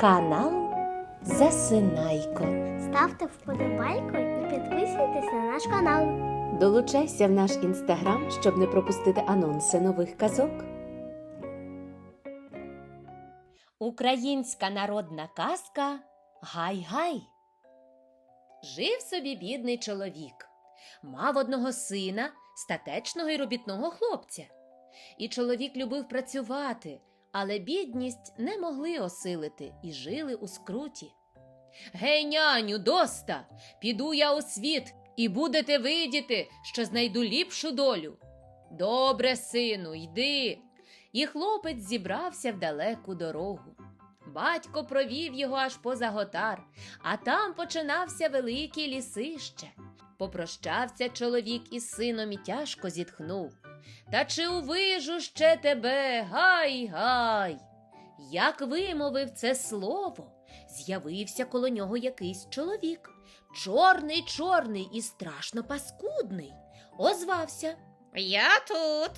Канал Засинайко. Ставте вподобайку і підписуйтесь на наш канал. Долучайся в наш інстаграм, щоб не пропустити анонси нових казок. Українська народна казка Гай-гай. Жив собі бідний чоловік. Мав одного сина, статечного й робітного хлопця. І чоловік любив працювати, але бідність не могли осилити і жили у скруті. Гей, няню, доста, піду я у світ, і будете видіти, що знайду ліпшу долю. Добре, сину, йди. І хлопець зібрався в далеку дорогу. Батько провів його аж поза готар, а там починався великий лісище. Попрощався чоловік із сином і тяжко зітхнув. Та чи увижу ще тебе, гай, гай? Як вимовив це слово, з'явився коло нього якийсь чоловік. Чорний, чорний і страшно паскудний. Озвався. Я тут.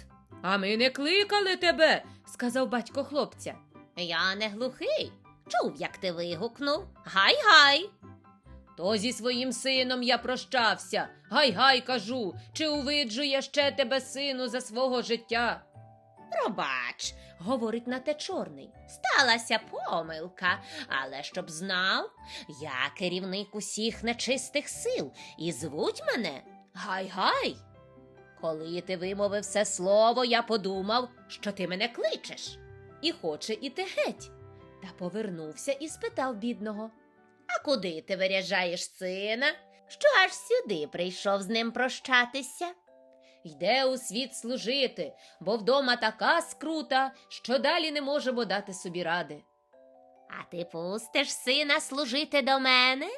А ми не кликали тебе, сказав батько хлопця. Я не глухий. Чув, як ти вигукнув. Гай-гай. То зі своїм сином я прощався. Гай-гай кажу, чи увиджу я ще тебе, сину, за свого життя? Пробач, говорить на те чорний. Сталася помилка, але щоб знав, я керівник усіх нечистих сил, і звуть мене Гай-гай. Коли ти вимовив це слово, я подумав, що ти мене кличеш, і хоче іти геть. Та повернувся і спитав бідного. А куди ти виряджаєш сина? Що аж сюди прийшов з ним прощатися? Йде у світ служити, бо вдома така скрута, що далі не можемо дати собі ради. А ти пустиш сина служити до мене?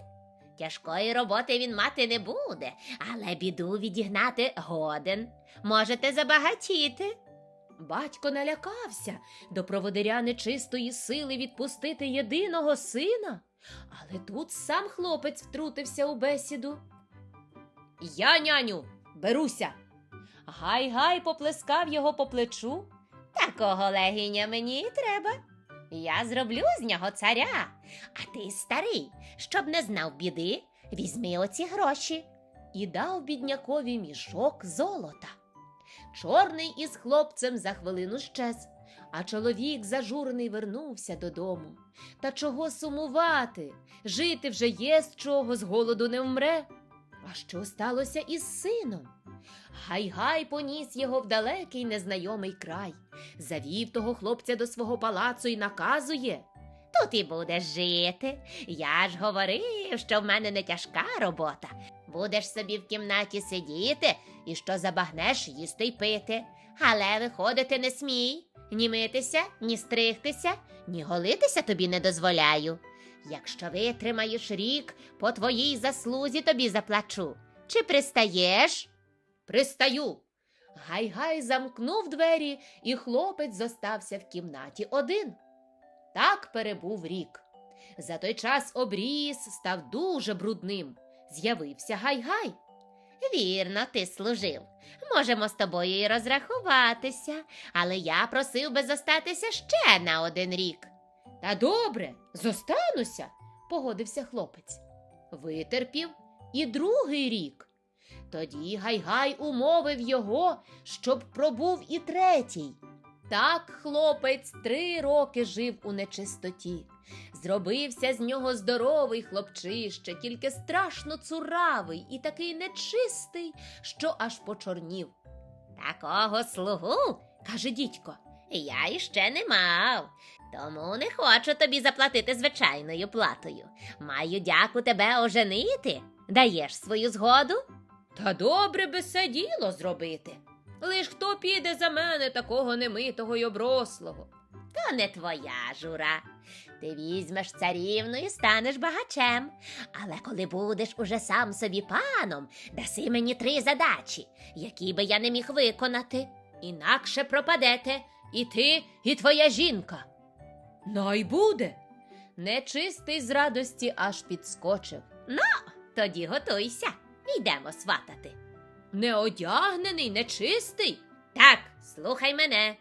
Тяжкої роботи він мати не буде, але біду відігнати годен. Можете забагатіти. Батько налякався до проводиря нечистої сили відпустити єдиного сина. Але тут сам хлопець втрутився у бесіду. Я, няню, беруся. Гай-гай поплескав його по плечу. Такого легіня мені й треба. Я зроблю з нього царя, а ти старий, щоб не знав біди, візьми оці гроші. І дав біднякові мішок золота. Чорний із хлопцем за хвилину щез, а чоловік зажурений вернувся додому. Та чого сумувати? Жити вже є з чого, з голоду не вмре. А що сталося із сином? Гай-гай поніс його в далекий незнайомий край, завів того хлопця до свого палацу і наказує. Тут і будеш жити. Я ж говорив, що в мене не тяжка робота. Будеш собі в кімнаті сидіти і що забагнеш їсти й пити. Але виходити не смій, ні митися, ні стригтися, ні голитися тобі не дозволяю. Якщо витримаєш рік, по твоїй заслузі тобі заплачу. Чи пристаєш? Пристаю. Гай-гай замкнув двері, і хлопець зостався в кімнаті один. Так перебув рік. За той час обріс став дуже брудним. З'явився гай-гай. Вірно, ти служив. Можемо з тобою і розрахуватися, але я просив би зостатися ще на один рік. Та добре, зостануся, погодився хлопець. Витерпів і другий рік. Тоді Гай-Гай умовив його, щоб пробув і третій. Так хлопець три роки жив у нечистоті. Зробився з нього здоровий хлопчище, тільки страшно цуравий і такий нечистий, що аж почорнів. Такого слугу, каже дідько, я іще не мав. Тому не хочу тобі заплатити звичайною платою. Маю дяку тебе оженити. Даєш свою згоду? Та добре би все діло зробити. Лиш хто піде за мене такого немитого й оброслого. То не твоя жура. Ти візьмеш царівну і станеш багачем. Але коли будеш уже сам собі паном, даси мені три задачі, які би я не міг виконати. Інакше пропадете і ти, і твоя жінка. Най буде. Нечистий з радості аж підскочив. Ну, тоді готуйся, йдемо сватати. Неодягнений, нечистий. Так, слухай мене.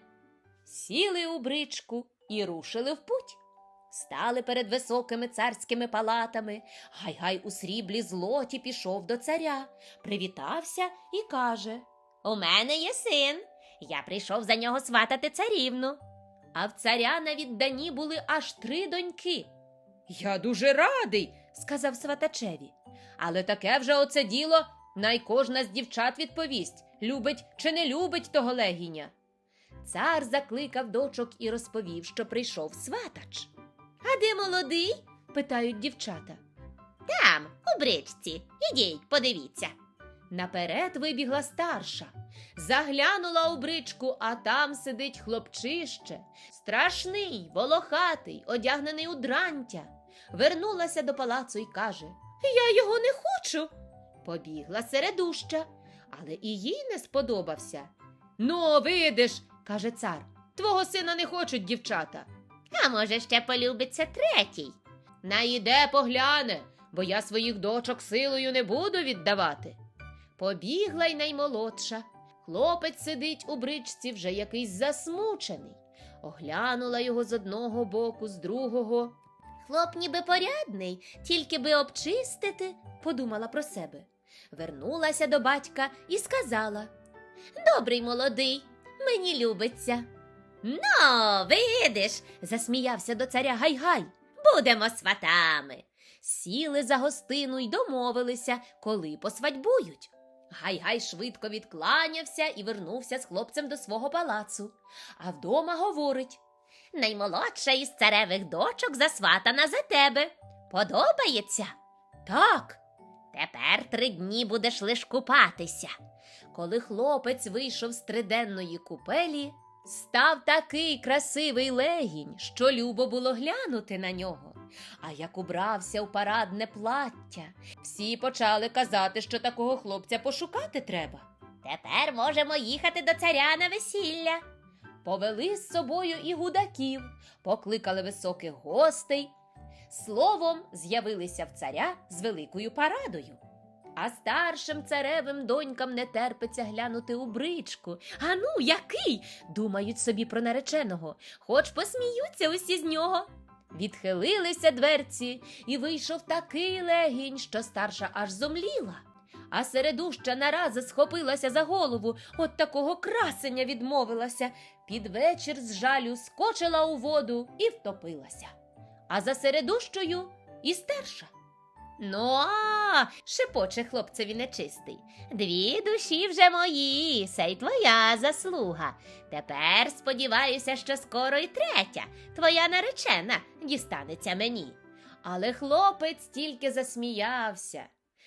Сіли у бричку і рушили в путь. Стали перед високими царськими палатами. Гай-гай у сріблі злоті пішов до царя, привітався і каже: У мене є син. Я прийшов за нього сватати царівну. А в царя на віддані були аж три доньки. Я дуже радий, сказав сватачеві. Але таке вже оце діло, най кожна з дівчат відповість, любить чи не любить того легіня. Цар закликав дочок і розповів, що прийшов сватач. А де молодий? питають дівчата. Там, у бричці. Ідіть, подивіться. Наперед вибігла старша. Заглянула у бричку, а там сидить хлопчище, страшний, волохатий, одягнений у дрантя. Вернулася до палацу і каже: Я його не хочу. Побігла середуща, але і їй не сподобався. Ну, видиш, каже цар, твого сина не хочуть дівчата. А може, ще полюбиться третій. Наїде погляне, бо я своїх дочок силою не буду віддавати. Побігла й наймолодша. Хлопець сидить у бричці вже якийсь засмучений. Оглянула його з одного боку, з другого. Хлоп ніби порядний, тільки би обчистити, подумала про себе. Вернулася до батька і сказала: Добрий молодий, мені любиться. Ну, видиш, засміявся до царя Гай-Гай. Будемо сватами. Сіли за гостину й домовилися, коли посвадьбують. Гай-гай швидко відкланявся і вернувся з хлопцем до свого палацу. А вдома говорить Наймолодша із царевих дочок засватана за тебе. Подобається? Так. Тепер три дні будеш лиш купатися. Коли хлопець вийшов з триденної купелі, став такий красивий легінь, що любо було глянути на нього. А як убрався у парадне плаття, всі почали казати, що такого хлопця пошукати треба. Тепер можемо їхати до царя на весілля. Повели з собою і гудаків, покликали високих гостей. Словом, з'явилися в царя з великою парадою. А старшим царевим донькам не терпиться глянути у бричку. А ну, який? думають собі про нареченого, хоч посміються усі з нього. Відхилилися дверці, і вийшов такий легінь, що старша аж зомліла. А середуща нарази схопилася за голову, от такого красення відмовилася. Під вечір з жалю скочила у воду і втопилася. А за середущою і стерша. Ну, а, шепоче хлопцеві нечистий. Дві душі вже мої, це й твоя заслуга. Тепер сподіваюся, що скоро й третя, твоя наречена, дістанеться мені. Але хлопець тільки засміявся.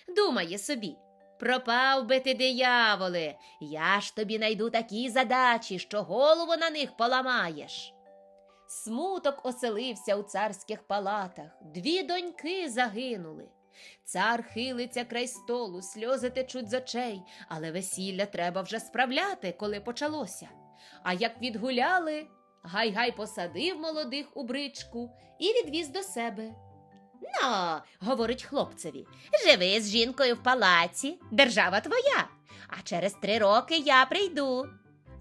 Думає собі. Пропав би ти, дияволе, я ж тобі найду такі задачі, що голову на них поламаєш. Смуток оселився у царських палатах, дві доньки загинули. Цар хилиться край столу, сльози течуть з очей, але весілля треба вже справляти, коли почалося. А як відгуляли, Гай-гай посадив молодих у бричку і відвіз до себе. Ну, говорить хлопцеві, живи з жінкою в палаці, держава твоя, а через три роки я прийду.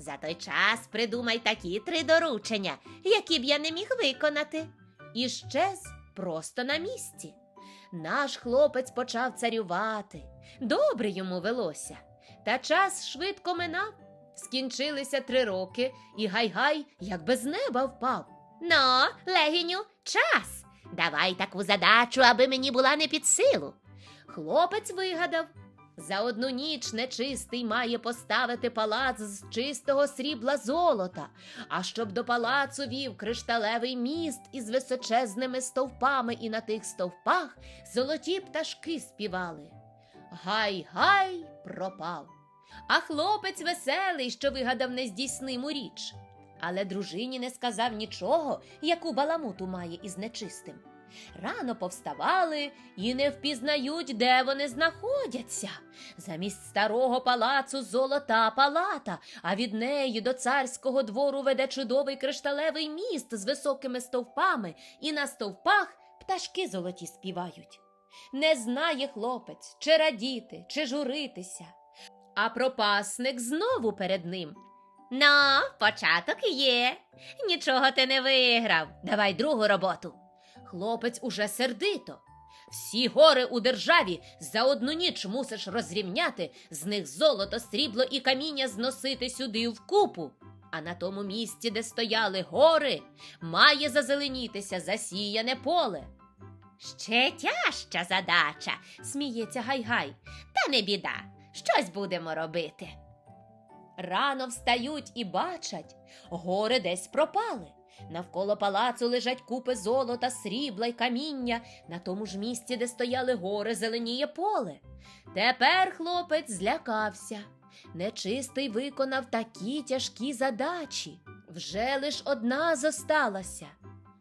За той час придумай такі три доручення, які б я не міг виконати. І щез просто на місці. Наш хлопець почав царювати. Добре йому велося. Та час швидко минав. Скінчилися три роки, і гай-гай, як без неба впав. Ну, легіню, час. Давай таку задачу, аби мені була не під силу. Хлопець вигадав. За одну ніч нечистий має поставити палац з чистого срібла золота, а щоб до палацу вів кришталевий міст із височезними стовпами, і на тих стовпах золоті пташки співали. Гай-гай пропав. А хлопець веселий, що вигадав нездійсниму річ. Але дружині не сказав нічого, яку баламуту має із нечистим. Рано повставали і не впізнають, де вони знаходяться. Замість старого палацу золота палата, а від неї до царського двору веде чудовий кришталевий міст з високими стовпами, і на стовпах пташки золоті співають. Не знає хлопець, чи радіти, чи журитися. А пропасник знову перед ним. Ну, початок є. Нічого ти не виграв. Давай другу роботу. Хлопець уже сердито. Всі гори у державі за одну ніч мусиш розрівняти, з них золото, срібло і каміння зносити сюди вкупу. А на тому місці, де стояли гори, має зазеленітися засіяне поле. Ще тяжча задача, сміється Гай-Гай. Та не біда, щось будемо робити. Рано встають і бачать, гори десь пропали. Навколо палацу лежать купи золота, срібла й каміння, на тому ж місці, де стояли гори, зеленіє поле. Тепер хлопець злякався. Нечистий виконав такі тяжкі задачі. Вже лиш одна зосталася.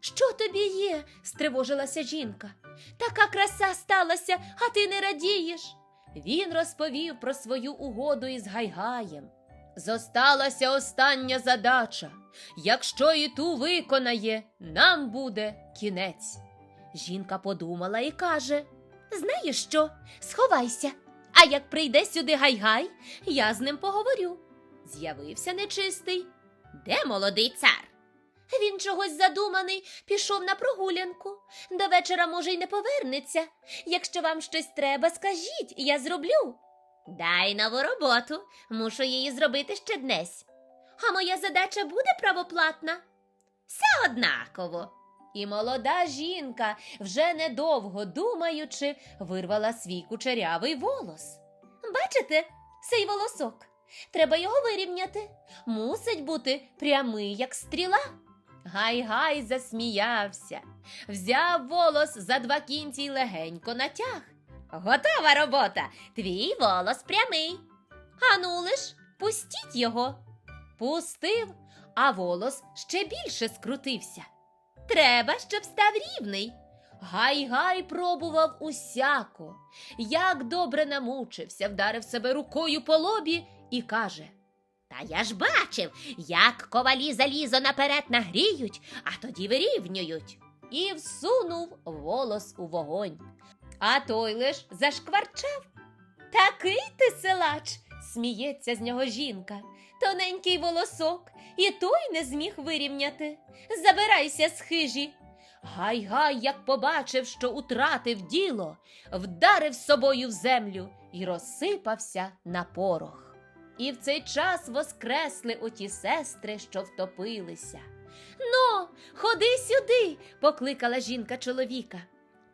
Що тобі є? стривожилася жінка. Така краса сталася, а ти не радієш. Він розповів про свою угоду із Гайгаєм. Зосталася остання задача. Якщо і ту виконає, нам буде кінець. Жінка подумала і каже: Знаєш що? Сховайся. А як прийде сюди Гайгай, я з ним поговорю. З'явився нечистий. Де молодий цар? Він чогось задуманий, пішов на прогулянку. До вечора, може, й не повернеться. Якщо вам щось треба, скажіть, я зроблю. Дай нову роботу, мушу її зробити ще днесь. А моя задача буде правоплатна? Все однаково. І молода жінка, вже недовго думаючи, вирвала свій кучерявий волос. Бачите, цей волосок. Треба його вирівняти. Мусить бути прямий, як стріла. Гай-гай засміявся, взяв волос за два кінці й легенько натяг. Готова робота, твій волос прямий. Ану лиш, пустіть його. Пустив, а волос ще більше скрутився. Треба, щоб став рівний. Гай-гай пробував усяко. Як добре намучився, вдарив себе рукою по лобі і каже: Та я ж бачив, як ковалі залізо наперед нагріють, а тоді вирівнюють. І всунув волос у вогонь. А той лиш зашкварчав. Такий ти силач, сміється з нього жінка. Тоненький волосок, і той не зміг вирівняти. Забирайся з хижі. Гай-гай, як побачив, що утратив діло, вдарив собою в землю і розсипався на порох. І в цей час воскресли оті сестри, що втопилися. Но, ходи сюди, покликала жінка чоловіка.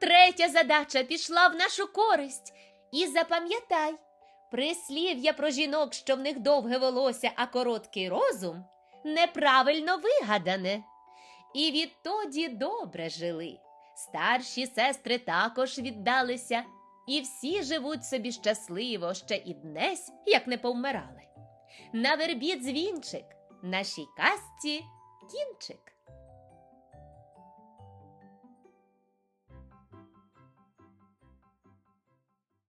Третя задача пішла в нашу користь. І запам'ятай, прислів'я про жінок, що в них довге волосся, а короткий розум, неправильно вигадане. І відтоді добре жили. Старші сестри також віддалися, і всі живуть собі щасливо ще і днесь, як не повмирали. На вербі дзвінчик, нашій казці кінчик.